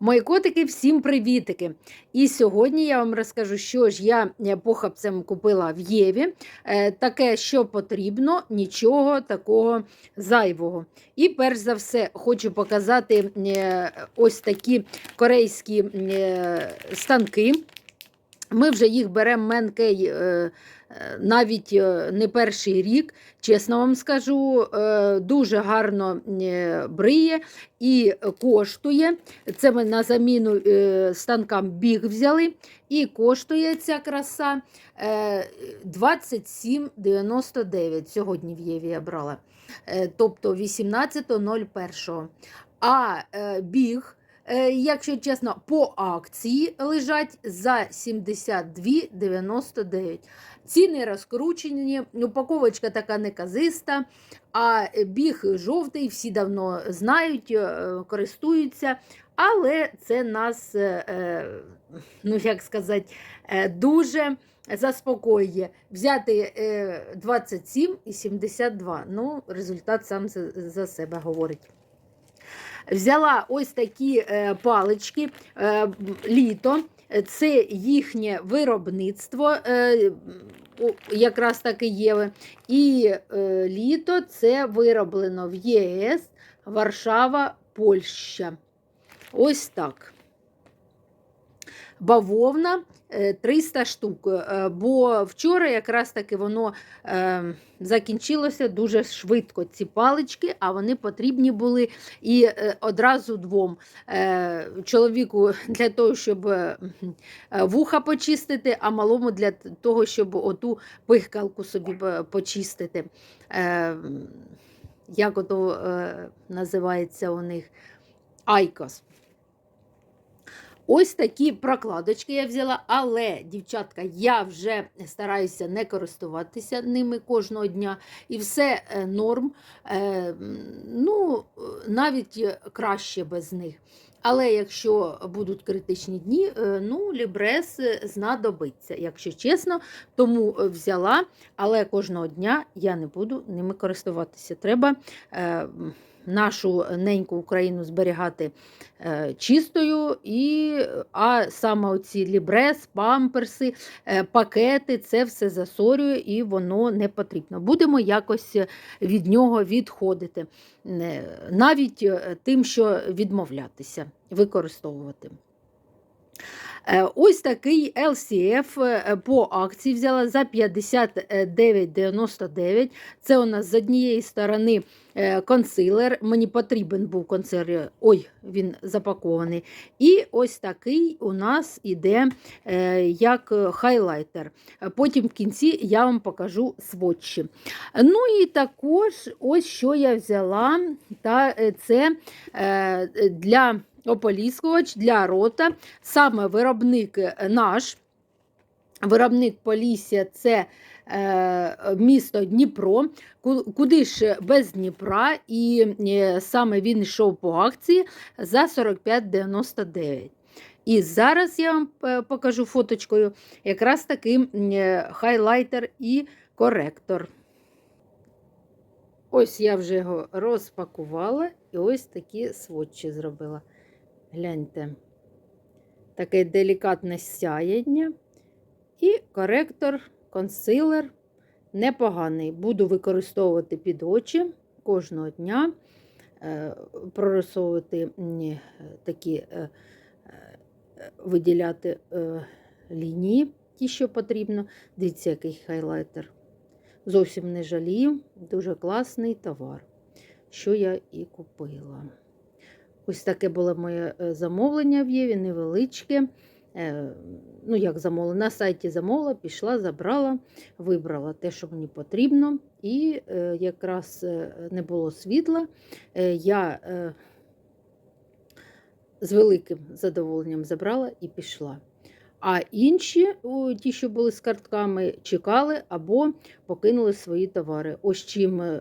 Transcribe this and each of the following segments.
Мої котики, всім привітики! І сьогодні я вам розкажу, що ж я е, похапцем купила в Єві. Е, Таке, що потрібно, нічого такого зайвого. І перш за все хочу показати е, ось такі корейські станки. Ми вже їх беремо Менкей навіть е, не перший рік, чесно вам скажу, е, дуже гарно е, бриє і коштує. Це ми на заміну станкам біг взяли. І коштує ця краса е, 27,99. Сьогодні в Єві я брала. Тобто 18.01. А біг. Е, Якщо чесно, по акції лежать за 72,99. Ціни розкручені, упаковочка така неказиста, а біг жовтий, всі давно знають, е, користуються. Але це нас, е, ну як сказати, дуже заспокоює. Взяти е, 27 і 72. Ну, результат сам за себе говорить. Взяла ось такі е, палички е, літо. Це їхнє виробництво, е, якраз таки є. І літо це вироблено в ЄС, Варшава, Польща. Ось так. Бавовна е, 300 штук. е, Бо вчора якраз таки воно е, закінчилося дуже швидко, ці палички, а вони потрібні були і е, одразу двом. Е, Чоловіку для того, щоб е, е, вуха почистити, а малому для того, щоб оту пихкалку собі е, почистити. Е, Як ото е, називається у них Айкос. Ось такі прокладочки я взяла, але, дівчатка, я вже стараюся не користуватися ними кожного дня. І все е, норм. Е, Ну, навіть краще без них. Але якщо будуть критичні дні, е, ну, лібрес знадобиться, якщо чесно, тому взяла, але кожного дня я не буду ними користуватися. Треба е, нашу неньку Україну зберігати е, чистою, і, а саме оці лібрес, памперси, е, пакети, це все засорює і воно не потрібно. Будемо якось від нього відходити, Е, навіть е, тим, що відмовлятися, використовувати. Е, Ось такий LCF е, по акції взяла за 59,99. Це у нас з однієї сторони е, консилер. Мені потрібен був консилер, ой, він запакований. І ось такий у нас іде як хайлайтер. Потім в кінці я вам покажу сводчі. Ну і також ось що я взяла, та це для ополіскувач для рота. Саме виробник е, наш, виробник Полісся це е, місто Дніпро. Куди ж без Дніпра, і е, саме він йшов по акції за 45,99. І зараз я вам е, покажу фоточкою якраз такий хайлайтер і коректор. Ось я вже його розпакувала і ось такі сводчі зробила. Гляньте, таке делікатне сяєння. І коректор, консилер непоганий. Буду використовувати під очі кожного дня, е, прорисовувати такі, е, е, виділяти лінії, ті, що потрібно. Дивіться, який хайлайтер. Зовсім не жалію, дуже класний товар, що я і купила. Ось таке було моє е, замовлення в Єві, невеличке. Е, ну, як замовлення, на сайті замовила, пішла, забрала, вибрала те, що мені потрібно. І е, якраз не було світла. Я з великим задоволенням забрала і пішла. А інші, ті, що були з картками, чекали або покинули свої товари. Ось чим.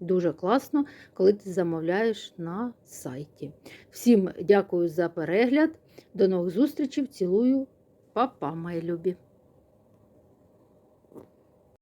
Дуже класно, коли ти замовляєш на сайті. Всім дякую за перегляд. До нових зустрічей. Цілую, Па-па, мої любі!